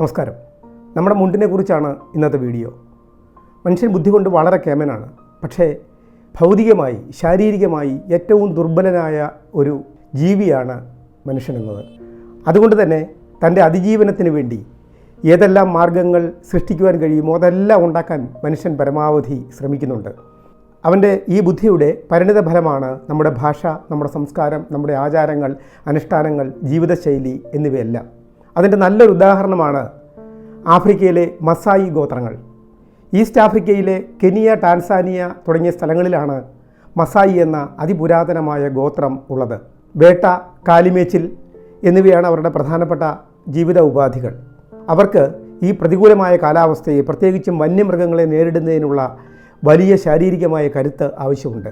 നമസ്കാരം. നമ്മുടെ മുണ്ടിനെ കുറിച്ചാണ് ഇന്നത്തെ വീഡിയോ. മനുഷ്യൻ ബുദ്ധി കൊണ്ട് വളരെ കേമനാണ്. പക്ഷേ ഭൗതികമായി ശാരീരികമായി ഏറ്റവും ദുർബലനായ ഒരു ജീവിയാണ് മനുഷ്യനെന്നത്. അതുകൊണ്ട് തന്നെ തന്റെ അതിജീവനത്തിന് വേണ്ടി ഏതെല്ലാം മാർഗങ്ങൾ സൃഷ്ടിക്കുവാൻ കഴിയുമോ അതെല്ലാം ഉണ്ടാക്കാൻ മനുഷ്യൻ പരമാവധി ശ്രമിക്കുന്നുണ്ട്. അവന്റെ ഈ ബുദ്ധിയുടെ പരിണിത ഫലമാണ് നമ്മുടെ ഭാഷ നമ്മുടെ സംസ്കാരം നമ്മുടെ ആചാരങ്ങൾ അനുഷ്ഠാനങ്ങൾ ജീവിതശൈലി എന്നിവയെല്ലാം. അതിന്റെ നല്ലൊരു ഉദാഹരണമാണ് ആഫ്രിക്കയിലെ മസായി ഗോത്രങ്ങൾ. ഈസ്റ്റ് ആഫ്രിക്കയിലെ കെനിയ ടാൻസാനിയ തുടങ്ങിയ സ്ഥലങ്ങളിലാണ് മസായി എന്ന അതിപുരാതനമായ ഗോത്രം ഉള്ളത്. വേട്ട കാലിമേച്ചിൽ എന്നിവയാണ് അവരുടെ പ്രധാനപ്പെട്ട ജീവിത ഉപാധികൾ. അവർക്ക് ഈ പ്രതികൂലമായ കാലാവസ്ഥയെ പ്രത്യേകിച്ചും വന്യമൃഗങ്ങളെ നേരിടുന്നതിനുള്ള വലിയ ശാരീരികമായ കരുത്ത് ആവശ്യമുണ്ട്.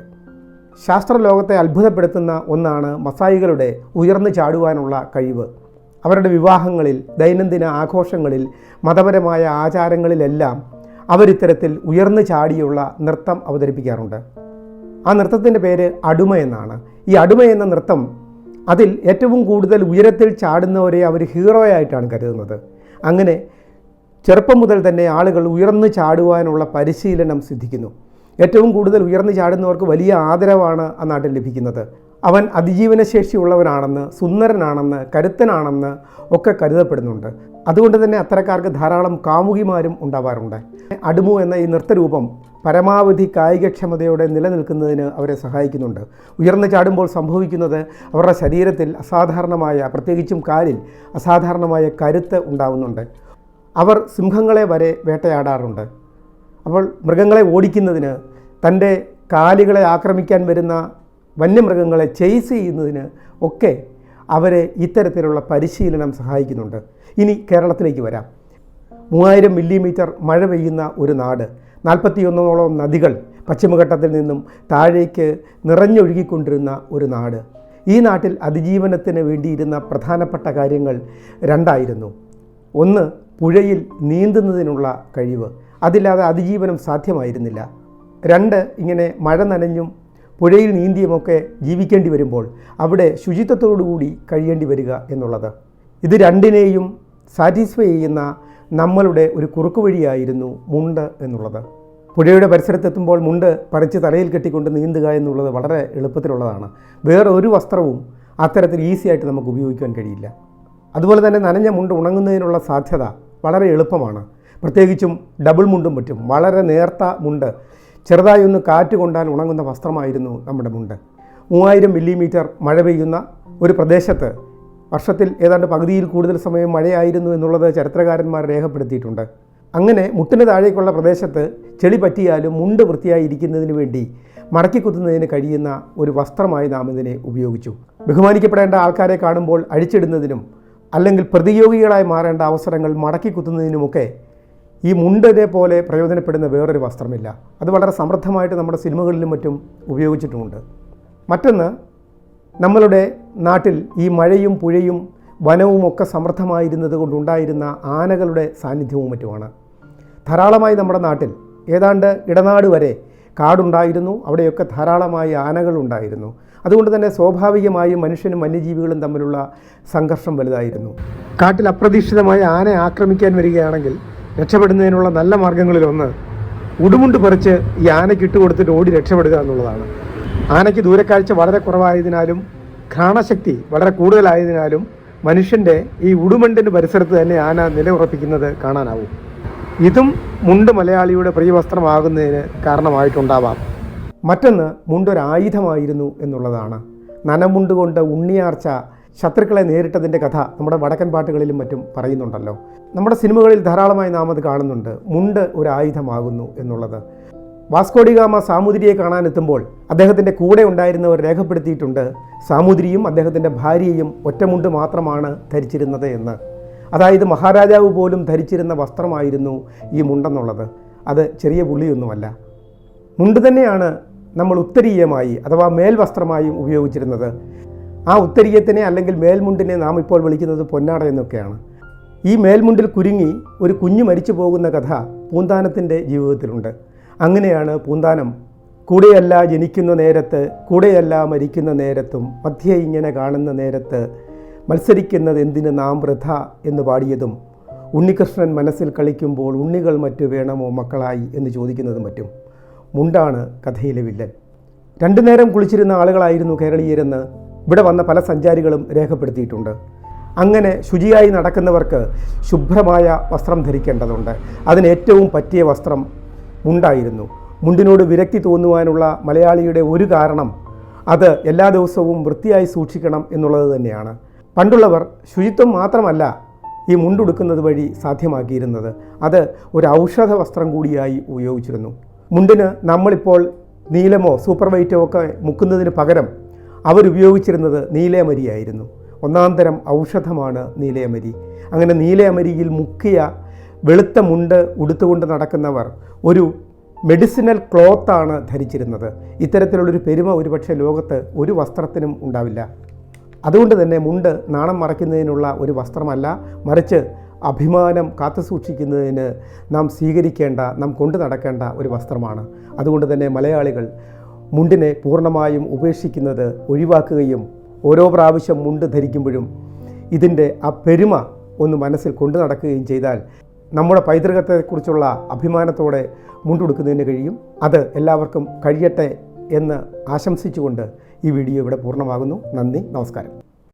ശാസ്ത്രലോകത്തെ അത്ഭുതപ്പെടുത്തുന്ന ഒന്നാണ് മസായികളുടെ ഉയർന്നു ചാടുവാനുള്ള കഴിവ്. അവരുടെ വിവാഹങ്ങളിൽ ദൈനംദിന ആഘോഷങ്ങളിൽ മതപരമായ ആചാരങ്ങളിലെല്ലാം അവരിത്തരത്തിൽ ഉയർന്നു ചാടിയുള്ള നൃത്തം അവതരിപ്പിക്കാറുണ്ട്. ആ നൃത്തത്തിന്റെ പേര് അടുമ എന്നാണ്. ഈ അടുമ എന്ന നൃത്തം അതിൽ ഏറ്റവും കൂടുതൽ ഉയരത്തിൽ ചാടുന്നവരെ അവർ ഹീറോയായിട്ടാണ് കരുതുന്നത്. അങ്ങനെ ചെറുപ്പം മുതൽ തന്നെ ആളുകൾ ഉയർന്നു ചാടുവാനുള്ള പരിശീലനം സിദ്ധിക്കുന്നു. ഏറ്റവും കൂടുതൽ ഉയർന്നു ചാടുന്നവർക്ക് വലിയ ആദരവാണ് ആ നാട്ടിൽ ലഭിക്കുന്നത്. അവൻ അതിജീവനശേഷിയുള്ളവനാണെന്ന് സുന്ദരനാണെന്ന് കരുത്തനാണെന്ന് ഒക്കെ കരുതപ്പെടുന്നുണ്ട്. അതുകൊണ്ട് തന്നെ അത്തരക്കാർക്ക് ധാരാളം കാമുകിമാരും ഉണ്ടാവാറുണ്ട്. അടുമു എന്ന ഈ നൃത്തരൂപം പരമാവധി കായികക്ഷമതയോടെ നിലനിൽക്കുന്നതിന് അവരെ സഹായിക്കുന്നുണ്ട്. ഉയർന്നു ചാടുമ്പോൾ സംഭവിക്കുന്നത് അവരുടെ ശരീരത്തിൽ അസാധാരണമായ പ്രത്യേകിച്ചും കാലിൽ അസാധാരണമായ കരുത്ത് ഉണ്ടാവുന്നുണ്ട്. അവർ സിംഹങ്ങളെ വരെ വേട്ടയാടാറുണ്ട്. അപ്പോൾ മൃഗങ്ങളെ ഓടിക്കുന്നതിന് തന്റെ കാലുകളെ ആക്രമിക്കാൻ വരുന്ന വന്യമൃഗങ്ങളെ ചേസ് ചെയ്യുന്നതിന് ഒക്കെ അവരെ ഇത്തരത്തിലുള്ള പരിശീലനം സഹായിക്കുന്നുണ്ട്. ഇനി കേരളത്തിലേക്ക് വരാം. മൂവായിരം മില്ലിമീറ്റർ മഴ പെയ്യുന്ന ഒരു നാട്. നാൽപ്പത്തിയൊന്നോളം നദികൾ പശ്ചിമഘട്ടത്തിൽ നിന്നും താഴേക്ക് നിറഞ്ഞൊഴുകിക്കൊണ്ടിരുന്ന ഒരു നാട്. ഈ നാട്ടിൽ അതിജീവനത്തിന് വേണ്ടിയിരുന്ന പ്രധാനപ്പെട്ട കാര്യങ്ങൾ രണ്ടായിരുന്നു. ഒന്ന് പുഴയിൽ നീന്തുന്നതിനുള്ള കഴിവ്. അതില്ലാതെ അതിജീവനം സാധ്യമായിരുന്നില്ല. രണ്ട് ഇങ്ങനെ മഴ നനഞ്ഞും പുഴയിൽ നീന്തിയുമൊക്കെ ജീവിക്കേണ്ടി വരുമ്പോൾ അവിടെ ശുചിത്വത്തോടുകൂടി കഴിയേണ്ടി വരിക എന്നുള്ളത്. ഇത് രണ്ടിനെയും സാറ്റിസ്ഫൈ ചെയ്യുന്ന നമ്മളുടെ ഒരു കുറുക്കു വഴിയായിരുന്നു മുണ്ട് എന്നുള്ളത്. പുഴയുടെ പരിസരത്തെത്തുമ്പോൾ മുണ്ട് പറിച്ച് തലയിൽ കെട്ടിക്കൊണ്ട് നീന്തുക എന്നുള്ളത് വളരെ എളുപ്പത്തിലുള്ളതാണ്. വേറെ ഒരു വസ്ത്രവും അത്തരത്തിൽ ഈസി ആയിട്ട് നമുക്ക് ഉപയോഗിക്കാൻ കഴിയില്ല. അതുപോലെ തന്നെ നനഞ്ഞ മുണ്ട് ഉണങ്ങുന്നതിനുള്ള സാധ്യത വളരെ എളുപ്പമാണ്. പ്രത്യേകിച്ചും ഡബിൾ മുണ്ടും പറ്റും വളരെ നേർത്ത മുണ്ട് ചെറുതായി ഒന്ന് കാറ്റ് കൊണ്ടാൽ ഉണങ്ങുന്ന വസ്ത്രമായിരുന്നു നമ്മുടെ മുണ്ട്. മൂവായിരം മില്ലിമീറ്റർ മഴ പെയ്യുന്ന ഒരു പ്രദേശത്ത് വർഷത്തിൽ ഏതാണ്ട് പകുതിയിൽ കൂടുതൽ സമയം മഴയായിരുന്നു എന്നുള്ളത് ചരിത്രകാരന്മാർ രേഖപ്പെടുത്തിയിട്ടുണ്ട്. അങ്ങനെ മുട്ടിന് താഴേക്കുള്ള പ്രദേശത്ത് ചെളി പറ്റിയാലും മുണ്ട് വൃത്തിയായി ഇരിക്കുന്നതിന് വേണ്ടി മടക്കി കുത്തുന്നതിന് കഴിയുന്ന ഒരു വസ്ത്രമായി നാം ഇതിനെ ഉപയോഗിച്ചു. ബഹുമാനിക്കപ്പെടേണ്ട ആൾക്കാരെ കാണുമ്പോൾ അഴിച്ചിടുന്നതിനും അല്ലെങ്കിൽ പ്രതിയോഗികളായി മാറേണ്ട അവസരങ്ങൾ മടക്കി കുത്തുന്നതിനുമൊക്കെ ഈ മുണ്ടിനെ പോലെ പ്രയോജനപ്പെടുന്ന വേറൊരു വസ്ത്രമില്ല. അത് വളരെ സമൃദ്ധമായിട്ട് നമ്മുടെ സിനിമകളിലും മറ്റും ഉപയോഗിച്ചിട്ടുമുണ്ട്. മറ്റൊന്ന് നമ്മളുടെ നാട്ടിൽ ഈ മഴയും പുഴയും വനവും ഒക്കെ സമൃദ്ധമായിരുന്നത് കൊണ്ടുണ്ടായിരുന്ന ആനകളുടെ സാന്നിധ്യവും മറ്റുമാണ്. ധാരാളമായി നമ്മുടെ നാട്ടിൽ ഏതാണ്ട് ഇടനാട് വരെ കാടുണ്ടായിരുന്നു അവിടെയൊക്കെ ധാരാളമായി ആനകളുണ്ടായിരുന്നു അതുകൊണ്ട് തന്നെ സ്വാഭാവികമായും മനുഷ്യനും വന്യജീവികളും തമ്മിലുള്ള സംഘർഷം വലുതായിരുന്നു. കാട്ടിൽ അപ്രതീക്ഷിതമായി ആന ആക്രമിക്കാൻ വരികയാണെങ്കിൽ രക്ഷപ്പെടുന്നതിനുള്ള നല്ല മാർഗങ്ങളിലൊന്ന് ഉടുമുണ്ട് പറിച്ച് ഈ ആനയ്ക്ക് ഇട്ടുകൊടുത്തിട്ട് ഓടി രക്ഷപ്പെടുക എന്നുള്ളതാണ്. ആനയ്ക്ക് ദൂരക്കാഴ്ച വളരെ കുറവായതിനാലും ഘ്രാണശക്തി വളരെ കൂടുതലായതിനാലും മനുഷ്യന്റെ ഈ ഉടുമണ്ടിന് പരിസരത്ത് തന്നെ ആന നിലയുറപ്പിക്കുന്നത് കാണാനാവും. ഇതും മുണ്ട് മലയാളിയുടെ പ്രിയവസ്ത്രമാകുന്നതിന് കാരണമായിട്ടുണ്ടാവാം. മറ്റൊന്ന് മുണ്ടൊരായുധമായിരുന്നു എന്നുള്ളതാണ്. നനമുണ്ട് കൊണ്ട് ഉണ്ണിയാർച്ച ശത്രുക്കളെ നേരിട്ടതിന്റെ കഥ നമ്മുടെ വടക്കൻ പാട്ടുകളിലും മറ്റും പറയുന്നുണ്ടല്ലോ. നമ്മുടെ സിനിമകളിൽ ധാരാളമായി നാം അത് കാണുന്നുണ്ട്. മുണ്ട് ഒരു ആയുധമാകുന്നു എന്നുള്ളത് വാസ്കോഡിഗാമ സാമുദ്രിയെ കാണാനെത്തുമ്പോൾ അദ്ദേഹത്തിന്റെ കൂടെ ഉണ്ടായിരുന്നവർ രേഖപ്പെടുത്തിയിട്ടുണ്ട്. സാമുദ്രിയും അദ്ദേഹത്തിന്റെ ഭാര്യയും ഒറ്റമുണ്ട് മാത്രമാണ് ധരിച്ചിരുന്നത് എന്ന്. അതായത് മഹാരാജാവ് പോലും ധരിച്ചിരുന്ന വസ്ത്രമായിരുന്നു ഈ മുണ്ടെന്നുള്ളത്. അത് ചെറിയ പുള്ളിയൊന്നുമല്ല. മുണ്ട് തന്നെയാണ് നമ്മൾ ഉത്തരീയമായി അഥവാ മേൽവസ്ത്രമായും ഉപയോഗിച്ചിരുന്നത്. ആ ഉത്തരീയത്തിനെ അല്ലെങ്കിൽ മേൽമുണ്ടിനെ നാം ഇപ്പോൾ വിളിക്കുന്നത് പൊന്നാട എന്നൊക്കെയാണ്. ഈ മേൽമുണ്ടിൽ കുരുങ്ങി ഒരു കുഞ്ഞു മരിച്ചു പോകുന്ന കഥ പൂന്താനത്തിന്റെ ജീവിതത്തിലുണ്ട്. അങ്ങനെയാണ് പൂന്താനം കൂടെയല്ല ജനിക്കുന്ന നേരത്ത് കൂടെയല്ല മരിക്കുന്ന നേരത്തും മധ്യ ഇങ്ങനെ കാണുന്ന നേരത്ത് മത്സരിക്കുന്നത് എന്തിന് നാം വൃഥ എന്ന് പാടിയതും ഉണ്ണികൃഷ്ണൻ മനസ്സിൽ കളിക്കുമ്പോൾ ഉണ്ണികൾ മറ്റു വേണമോ മക്കളായി എന്ന് ചോദിക്കുന്നതും മറ്റും. മുണ്ടാണ് കഥയിലെ വില്ലൻ. രണ്ടു നേരം കുളിച്ചിരുന്ന ആളുകളായിരുന്നു കേരളീയരെന്ന് ഇവിടെ വന്ന പല സഞ്ചാരികളും രേഖപ്പെടുത്തിയിട്ടുണ്ട്. അങ്ങനെ ശുചിയായി നടക്കുന്നവർക്ക് ശുഭ്രമായ വസ്ത്രം ധരിക്കേണ്ടതുണ്ട്. അതിന് ഏറ്റവും പറ്റിയ വസ്ത്രം മുണ്ടായിരുന്നു. മുണ്ടിനോട് വിരക്തി തോന്നുവാനുള്ള മലയാളിയുടെ ഒരു കാരണം അത് എല്ലാ ദിവസവും വൃത്തിയായി സൂക്ഷിക്കണം എന്നുള്ളത് തന്നെയാണ്. പണ്ടുള്ളവർ ശുചിത്വം മാത്രമല്ല ഈ മുണ്ടുടുക്കുന്നത് വഴി സാധ്യമാക്കിയിരുന്നത്. അത് ഒരു ഔഷധ വസ്ത്രം കൂടിയായി ഉപയോഗിച്ചിരുന്നു. മുണ്ടിന് നമ്മളിപ്പോൾ നീലമോ സൂപ്പർ വൈറ്റോ ഒക്കെ മുക്കുന്നതിന് പകരം അവരുപയോഗിച്ചിരുന്നത് നീലയമരിയായിരുന്നു ഒന്നാം തരം ഔഷധമാണ് നീലയമരി അങ്ങനെ നീലയമരിയിൽ മുക്കിയ വെളുത്ത മുണ്ട് ഉടുത്തുകൊണ്ട് നടക്കുന്നവർ ഒരു മെഡിസിനൽ ക്ലോത്താണ് ധരിച്ചിരുന്നത്. ഇത്തരത്തിലുള്ളൊരു പെരുമ ഒരുപക്ഷെ ലോകത്ത് ഒരു വസ്ത്രത്തിനും ഉണ്ടാവില്ല. അതുകൊണ്ട് തന്നെ മുണ്ട് നാണം മറയ്ക്കുന്നതിനുള്ള ഒരു വസ്ത്രമല്ല മറിച്ച് അഭിമാനം കാത്തു സൂക്ഷിക്കുന്നതിന് നാം സ്വീകരിക്കേണ്ട നാം കൊണ്ടു നടക്കേണ്ട ഒരു വസ്ത്രമാണ്. അതുകൊണ്ട് തന്നെ മലയാളികൾ മുണ്ടിനെ പൂർണമായും ഉപേക്ഷിക്കുന്നത് ഒഴിവാക്കുകയും ഓരോ പ്രാവശ്യം മുണ്ട് ധരിക്കുമ്പോഴും ഇതിന്റെ ആ പെരുമ ഒന്ന് മനസ്സിൽ കൊണ്ടു നടക്കുകയും ചെയ്താൽ നമ്മുടെ പൈതൃകത്തെക്കുറിച്ചുള്ള അഭിമാനത്തോടെ മുണ്ടുടുക്കുന്നതിന് കഴിയും. അത് എല്ലാവർക്കും കഴിയട്ടെ എന്ന് ആശംസിച്ചുകൊണ്ട് ഈ വീഡിയോ ഇവിടെ പൂർണമാകുന്നു. നന്ദി നമസ്കാരം.